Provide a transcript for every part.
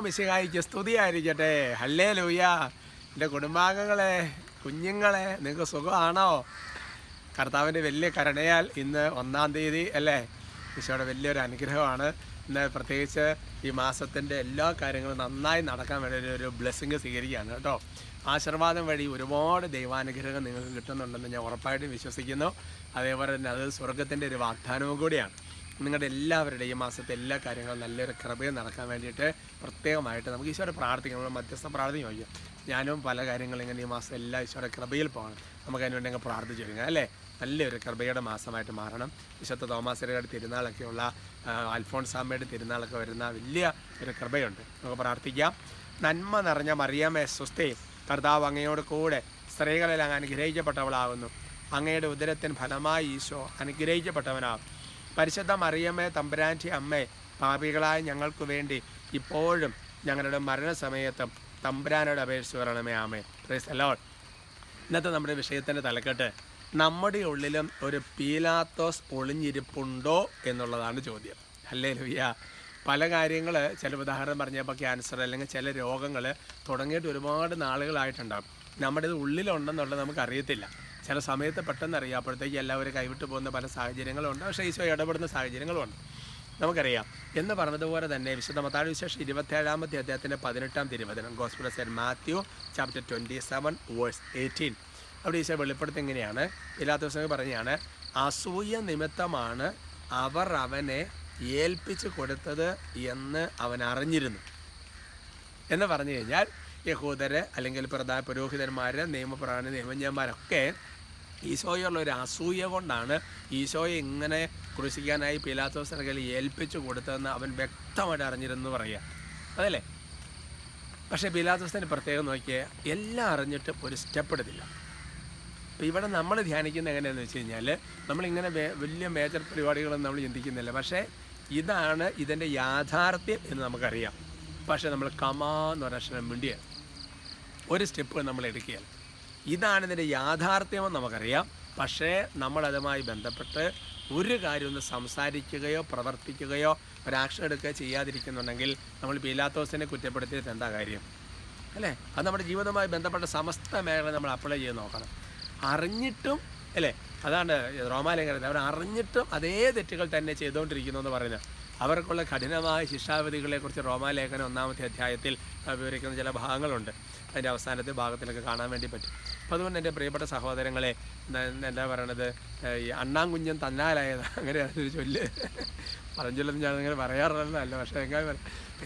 മിശിഹായിക്ക് സ്തുതിയായിരിക്കട്ടെ ഹല്ലേ ലൂയ എന്റെ കുടുംബാംഗങ്ങളെ കുഞ്ഞുങ്ങളെ നിങ്ങൾക്ക് സുഖമാണോ? കർത്താവിന്റെ വലിയ കരുണയാൽ ഇന്ന് ഒന്നാം തീയതി അല്ലേ? ഈശോയുടെ വലിയൊരു അനുഗ്രഹമാണ്. ഇന്ന് പ്രത്യേകിച്ച് ഈ മാസത്തിന്റെ എല്ലാ കാര്യങ്ങളും നന്നായി നടക്കാൻ വേണ്ടി ഒരു- ബ്ലെസ്സിങ് സ്വീകരിക്കുകയാണ് കേട്ടോ. ആശീർവാദം വഴി ഒരുപാട് ദൈവാനുഗ്രഹം നിങ്ങൾക്ക് കിട്ടുന്നുണ്ടെന്ന് ഞാൻ ഉറപ്പായിട്ടും വിശ്വസിക്കുന്നു. അതേപോലെ തന്നെ അത് സ്വർഗത്തിന്റെ ഒരു വാഗ്ദാനവും കൂടിയാണ്. നിങ്ങളുടെ എല്ലാവരുടെയും ഈ മാസത്തെ എല്ലാ കാര്യങ്ങളും നല്ലൊരു കൃപയും നടക്കാൻ വേണ്ടിയിട്ട് പ്രത്യേകമായിട്ട് നമുക്ക് ഈശോടെ പ്രാർത്ഥിക്കണം നമ്മൾ മധ്യസ്ഥ പ്രാർത്ഥന ചോദിക്കാം. ഞാനും പല കാര്യങ്ങളും ഇങ്ങനെ ഈ മാസം എല്ലാ ഈശോയുടെ കൃപയിൽ പോകണം. നമുക്ക് അതിനുവേണ്ടി അങ്ങ് പ്രാർത്ഥിച്ചു കഴിഞ്ഞാൽ അല്ലേ? നല്ലൊരു കൃപയുടെ മാസമായിട്ട് മാറണം. വിശുദ്ധ തോമാസരയുടെ തിരുനാളൊക്കെയുള്ള അൽഫോൺസ് അൽഫോൺസാമ്മയുടെ തിരുനാളൊക്കെ വരുന്ന വലിയ ഒരു കൃപയുണ്ട്. നമുക്ക് പ്രാർത്ഥിക്കാം. നന്മ നിറഞ്ഞ മറിയാമേ സ്വസ്ഥയെ കർത്താവ് അങ്ങയോട് കൂടെ സ്ത്രീകളെല്ലാം അനുഗ്രഹിക്കപ്പെട്ടവളാകുന്നു അങ്ങയുടെ ഉദരത്തിന് ഫലമായി ഈശോ അനുഗ്രഹിക്കപ്പെട്ടവനാകും പരിശുദ്ധ മറിയമ്മേ തമ്പുരാന്റെ അമ്മേ പാപികളായ ഞങ്ങൾക്ക് വേണ്ടി ഇപ്പോഴും ഞങ്ങളുടെ മരണസമയത്തും തമ്പുരാനോട് അപേക്ഷിച്ച് പറയണമേ ആമേ പ്രൈസ് അലോൾ ഇന്നത്തെ നമ്മുടെ വിഷയത്തിന്റെ തലക്കെട്ട് നമ്മുടെ ഉള്ളിലും ഒരു പീലാത്തോസ് ഒളിഞ്ഞിരിപ്പുണ്ടോ എന്നുള്ളതാണ് ചോദ്യം. അല്ലേ ലുയ്യ പല കാര്യങ്ങൾ ചില ഉദാഹരണം പറഞ്ഞപ്പോൾ ക്യാൻസർ അല്ലെങ്കിൽ ചില രോഗങ്ങൾ തുടങ്ങിയിട്ട് ഒരുപാട് നാളുകളായിട്ടുണ്ടാകും. നമ്മുടെ ഇത് ഉള്ളിലുണ്ടെന്നുള്ളത് നമുക്കറിയത്തില്ല. ചില സമയത്ത് പെട്ടെന്ന് അറിയാം അപ്പോഴത്തേക്ക് എല്ലാവരും കൈവിട്ട് പോകുന്ന പല സാഹചര്യങ്ങളുണ്ട്. പക്ഷേ ഈശോ ഇടപെടുന്ന സാഹചര്യങ്ങളുണ്ട്. നമുക്കറിയാം. എന്ന് പറഞ്ഞതുപോലെ തന്നെ വിശുദ്ധ മത്താഴ് വിശേഷം ഇരുപത്തേഴാമത്തെ അദ്ദേഹത്തിന്റെ പതിനെട്ടാം തിരുവചനം gospel saint Matthew chapter twenty seven verse eighteen അവിടെ ഈശോ വെളിപ്പെടുത്തി എങ്ങനെയാണ് ഇല്ലാത്ത ദിവസം പറഞ്ഞാണ് അസൂയ നിമിത്തമാണ് അവർ അവനെ ഏൽപ്പിച്ചു കൊടുത്തത് എന്ന് അവൻ അറിഞ്ഞിരുന്നു. എന്ന് പറഞ്ഞു കഴിഞ്ഞാൽ യഹൂദര് അല്ലെങ്കിൽ പ്രധാന പുരോഹിതന്മാർ നിയമപ്രധാന നിയമജ്ഞന്മാരൊക്കെ ഈശോയുള്ള ഒരു അസൂയ കൊണ്ടാണ് ഈശോയെ ഇങ്ങനെ ക്രൂശിക്കാനായി പിലാത്തോസിനെ കയ്യിൽ ഏൽപ്പിച്ചു കൊടുത്തതെന്ന് അവൻ വ്യക്തമായിട്ട് അറിഞ്ഞിരുന്നു പറയുക. അതല്ലേ? പക്ഷേ പിലാത്തോസിന്റെ പ്രത്യേകം നോക്കിയേ എല്ലാം അറിഞ്ഞിട്ടും ഒരു സ്റ്റെപ്പ് എടുത്തില്ല. അപ്പോൾ ഇവിടെ നമ്മൾ ധ്യാനിക്കുന്നത് എങ്ങനെയാണെന്ന് വെച്ച് കഴിഞ്ഞാൽ നമ്മളിങ്ങനെ വലിയ മേജർ പരിപാടികളൊന്നും നമ്മൾ ചിന്തിക്കുന്നില്ല. പക്ഷേ ഇതാണ് ഇതിന്റെ യാഥാർത്ഥ്യം എന്ന് നമുക്കറിയാം. പക്ഷേ നമ്മൾ കമാ എന്ന് പറഞ്ഞ മിണ്ടിയാണ്. ഒരു സ്റ്റെപ്പ് നമ്മൾ എടുക്കുകയാണ്. ഇതാണ് ഇതിന്റെ യാഥാർത്ഥ്യമെന്ന് നമുക്കറിയാം. പക്ഷേ നമ്മളതുമായി ബന്ധപ്പെട്ട് ഒരു കാര്യം ഒന്ന് സംസാരിക്കുകയോ പ്രവർത്തിക്കുകയോ ഒരാക്ഷൻ എടുക്കുകയോ ചെയ്യാതിരിക്കുന്നുണ്ടെങ്കിൽ നമ്മൾ പീലാത്തോസിനെ കുറ്റപ്പെടുത്തിയിട്ട് എന്താ കാര്യം? അല്ലേ? അത് നമ്മുടെ ജീവിതവുമായി ബന്ധപ്പെട്ട സമസ്ത മേഖല നമ്മൾ അപ്ലൈ ചെയ്ത് നോക്കണം. അറിഞ്ഞിട്ടും അല്ലേ? അതാണ് റോമാലേഖനത്തിൽ അവർ അറിഞ്ഞിട്ടും അതേ തെറ്റുകൾ തന്നെ ചെയ്തുകൊണ്ടിരിക്കുന്നു എന്ന് പറയുന്നത്. അവർക്കുള്ള കഠിനമായ ശിക്ഷാവിധികളെക്കുറിച്ച് റോമാലേഖനം ഒന്നാമത്തെ അധ്യായത്തിൽ വിവരിക്കുന്ന ചില ഭാഗങ്ങളുണ്ട്. അതിന്റെ അവസാനത്തെ ഭാഗത്തിലൊക്കെ കാണാൻ വേണ്ടി പറ്റും. അപ്പോൾ അതുകൊണ്ട് എന്റെ പ്രിയപ്പെട്ട സഹോദരങ്ങളെ എന്താ പറയണത്? ഈ അണ്ണാൻ കുഞ്ഞൻ തന്നാലായത് അങ്ങനെ ഒരു ചൊല്ല്. പറഞ്ഞില്ലെന്ന് ഞാൻ അങ്ങനെ പറയാറുള്ളതല്ല പക്ഷേ എങ്ങനെ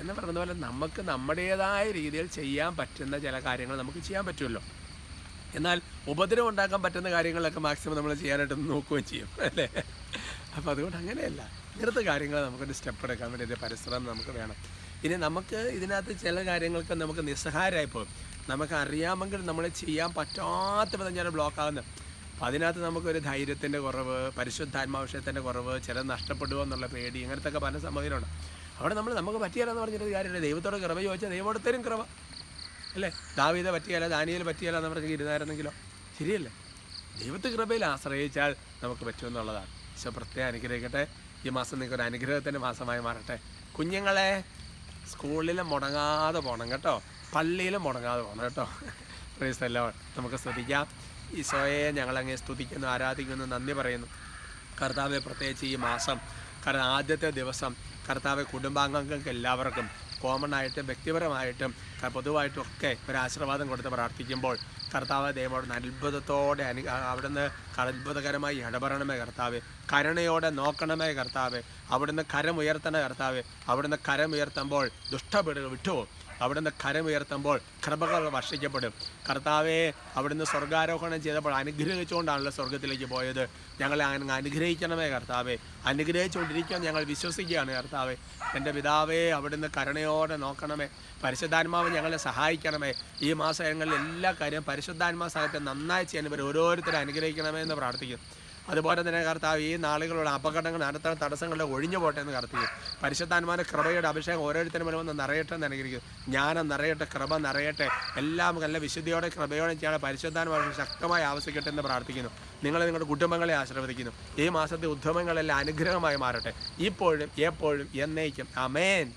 എന്ന് പറഞ്ഞതുപോലെ പോലെ നമുക്ക് നമ്മുടേതായ രീതിയിൽ ചെയ്യാൻ പറ്റുന്ന ചില കാര്യങ്ങൾ നമുക്ക് ചെയ്യാൻ പറ്റുമല്ലോ. എന്നാൽ ഉപദ്രവം ഉണ്ടാക്കാൻ പറ്റുന്ന കാര്യങ്ങളൊക്കെ മാക്സിമം നമ്മൾ ചെയ്യാനായിട്ട് നോക്കുകയും ചെയ്യും അല്ലേ? അപ്പോൾ അതുകൊണ്ട് അങ്ങനെയല്ല. ഇങ്ങനത്തെ കാര്യങ്ങൾ നമുക്കൊരു സ്റ്റെപ്പ് എടുക്കാൻ വേണ്ടി ഒരു പരിശ്രമം നമുക്ക് വേണം. ഇനി നമുക്ക് ഇതിനകത്ത് ചില കാര്യങ്ങൾക്ക് നമുക്ക് നിസ്സഹായരായി പോകും നമുക്ക് അറിയാമെങ്കിൽ നമ്മൾ ചെയ്യാൻ പറ്റാത്ത വിധം ഞാൻ ബ്ലോക്ക് ആകുന്നത് അപ്പം അതിനകത്ത് നമുക്കൊരു ധൈര്യത്തിന്റെ കുറവ് പരിശുദ്ധാത്മാവിഷയത്തിന്റെ കുറവ് ചില നഷ്ടപ്പെടുമോ എന്നുള്ള പേടി ഇങ്ങനത്തെ ഒക്കെ പല സംഭവങ്ങളുണ്ട്. അവിടെ നമ്മൾ നമുക്ക് പറ്റിയാലെന്ന് പറഞ്ഞൊരു കാര്യമില്ല. ദൈവത്തോട് കൃപ ചോദിച്ചാൽ ദൈവത്തോട് തരും കൃപ. അല്ലേ? ദാവീത പറ്റിയാല ദാനിയൽ പറ്റിയാലോ എന്ന് പറഞ്ഞ് ഇരുന്നായിരുന്നെങ്കിലോ? ശരിയല്ലേ? ദൈവത്തെ കൃപയിൽ ആശ്രയിച്ചാൽ നമുക്ക് പറ്റുമെന്നുള്ളതാണ്. ഈശോ പ്രത്യേകം അനുഗ്രഹിക്കട്ടെ. ഈ മാസം നിങ്ങൾക്ക് ഒരു അനുഗ്രഹത്തിന്റെ മാസമായി മാറട്ടെ. കുഞ്ഞുങ്ങളെ സ്കൂളിൽ മുടങ്ങാതെ പോകണം കേട്ടോ. പള്ളിയിൽ മുടങ്ങാതെ പോകണം കേട്ടോ. പ്രൈസല്ലോ നമുക്ക് ശ്രദ്ധിക്കാം ഈശോയെ ഞങ്ങളങ്ങനെ സ്തുതിക്കുന്നു ആരാധിക്കുന്നു നന്ദി പറയുന്നു. കർത്താവെ പ്രത്യേകിച്ച് ഈ മാസം കാരണം ആദ്യത്തെ ദിവസം കർത്താവ് കുടുംബാംഗങ്ങൾക്ക് എല്ലാവർക്കും കോമൺ ആയിട്ടും വ്യക്തിപരമായിട്ടും പൊതുവായിട്ടും ഒക്കെ ഒരു ആശീർവാദം കൊടുത്ത് പ്രാർത്ഥിക്കുമ്പോൾ കർത്താവ് ദൈവോട് അത്ഭുതത്തോടെ അനു അവിടുന്ന് അത്ഭുതകരമായി ഇടപെടണമേ കർത്താവ്. കരുണയോടെ നോക്കണമേ കർത്താവ്. അവിടുന്ന് കരമുയർത്തണ കർത്താവ്. അവിടുന്ന് കരമുയർത്തുമ്പോൾ ദുഷ്ടപ്പെടുക വിട്ടുപോകും. അവിടുന്ന് കരമുയർത്തുമ്പോൾ കൃപകൾ വർഷിക്കപ്പെടും. കർത്താവെ അവിടുന്ന് സ്വർഗാരോഹണം ചെയ്തപ്പോൾ അനുഗ്രഹിച്ചുകൊണ്ടാണല്ലോ സ്വർഗത്തിലേക്ക് പോയത്. ഞങ്ങളെ അങ്ങ് അനുഗ്രഹിക്കണമേ കർത്താവെ. അനുഗ്രഹിച്ചുകൊണ്ടിരിക്കാൻ ഞങ്ങൾ വിശ്വസിക്കുകയാണ് കർത്താവെ. എന്റെ പിതാവേ അവിടുന്ന് കരുണയോടെ നോക്കണമേ. പരിശുദ്ധാത്മാവ് ഞങ്ങളെ സഹായിക്കണമേ. ഈ മാസങ്ങളിൽ എല്ലാ കാര്യവും പരിശുദ്ധാത്മാ സഹത്തെ നന്നായി ചെയ്യാൻ ഇവർ ഓരോരുത്തരും അനുഗ്രഹിക്കണമേ എന്ന് പ്രാർത്ഥിക്കുന്നു. അതുപോലെ തന്നെ കർത്താവ് ഈ നാളുകളുടെ അപകടങ്ങൾ അനത്തരം തടസ്സങ്ങളുടെ ഒഴിഞ്ഞു പോട്ടെ എന്ന് കർത്തിക്കും പരിശുദ്ധാന്മാരെ കൃപയുടെ അഭിഷേകം ഓരോരുത്തരും വരുമെന്ന് നിറയട്ടെ എന്ന് അനുഗ്രഹിക്കും ജ്ഞാനം നിറയട്ടെ കൃപ നിറയട്ടെ എല്ലാം നല്ല വിശുദ്ധിയോടെ കൃപയോടെ ചെയ്യാൻ പരിശുദ്ധാന്മാരെ ശക്തമായി ആവശ്യിക്കട്ടെ എന്ന് പ്രാർത്ഥിക്കുന്നു. നിങ്ങൾ നിങ്ങളുടെ കുടുംബങ്ങളെ ആശീർവദിക്കുന്നു. ഈ മാസത്തെ ഉദ്യമങ്ങളെല്ലാം അനുഗ്രഹമായി മാറട്ടെ. ഇപ്പോഴും എപ്പോഴും എന്നേക്കും. അമേൻ